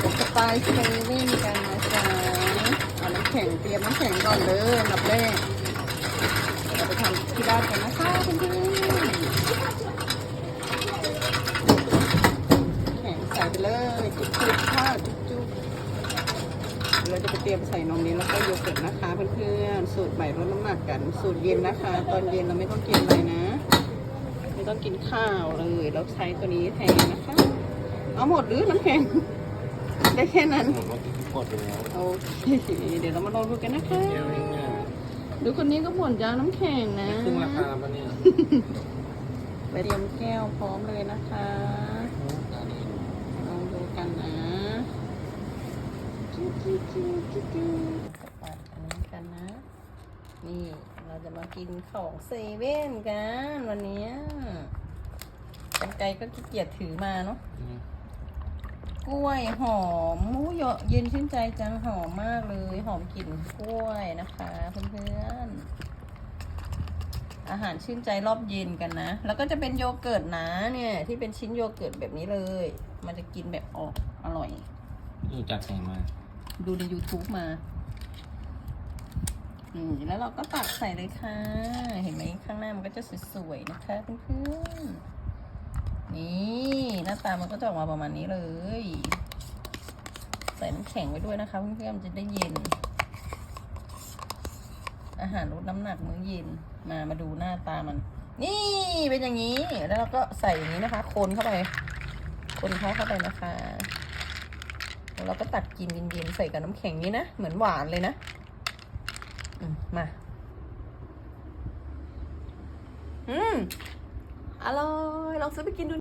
เป็นสไตล์เซเว่นกันนะจ๊ะเอาน้ำแข็งเตรียมน้ำแข็งก่อนเลยอันดับแรกเราไปทำที่บ้านกันนะคะเพื่อนๆแข็งใส่ไปเลยจุ๊บๆค่ะจุ๊บๆเราจะไปเตรียมใส่นมนี้แล้วก็โยเกิร์ตนะคะเพื่อนๆสูตรใหม่ลดน้ำหนักกัน สูตรเย็นนะคะ ตอนเย็นเราไม่ต้องกินอะไรนะ ไม่ต้องกินข้าวเลยแล้วใช้ตัวนี้แทนนะคะ เอาหมดหรือน้ำแข็ง ได้แค่นั้น หมดว่าหมดไปแล้วโอเค เดี๋ยวเรามาลองดูกันนะคะ เดียวเองเนี่ยดูคนนี้ก็หมดยาน้ำแข็งนะครึ่งราคาปะเนี่ยไปเตรียมแก้วพร้อมเลยนะคะ ลองดูกันนะจิ้วจิ้วจิ้วจิ้วจิ้วปัดอันนี้กันนะ นี่เราจะมากินของเซเว่นกันวันเนี้ยกันไกลก็ขี้เกียจถือมาเนาะ กล้วยหอมมูเยอะเย็นชื่นใจจังหอมมากเลย หอมกลิ่นกล้วยนะคะเพื่อนๆอาหารชื่นใจรอบเย็นกันนะ แล้วก็จะเป็นโยเกิร์ตนะเนี่ย ที่เป็นชิ้นโยเกิร์ตแบบนี้เลย มันจะกินแบบออกอร่อยนี่จัดใส่มา ดูใน YouTube มาอืมแล้วเราก็ตักใส่เลยค่ะ เห็นไหมข้างหน้ามันก็จะสวยๆนะคะเพื่อนๆนี่ หน้าตามันก็จะออกมาประมาณนี้เลย ใส่น้ำแข็งไว้ด้วยนะคะ เพื่อนๆจะได้เย็น อาหารลดน้ำหนักมื้อเย็นมามาดูหน้าตามัน นี่เป็นอย่างนี้แล้วเราก็ใส่อย่างนี้นะคะ คนเข้าไป คนเข้าเข้าไปนะคะแล้วเราก็ตักกินเย็นๆใส่กับน้ำแข็งนี้นะ เหมือนหวานเลยนะอมมา อืม อร่อย ลองซื้อไปกินดู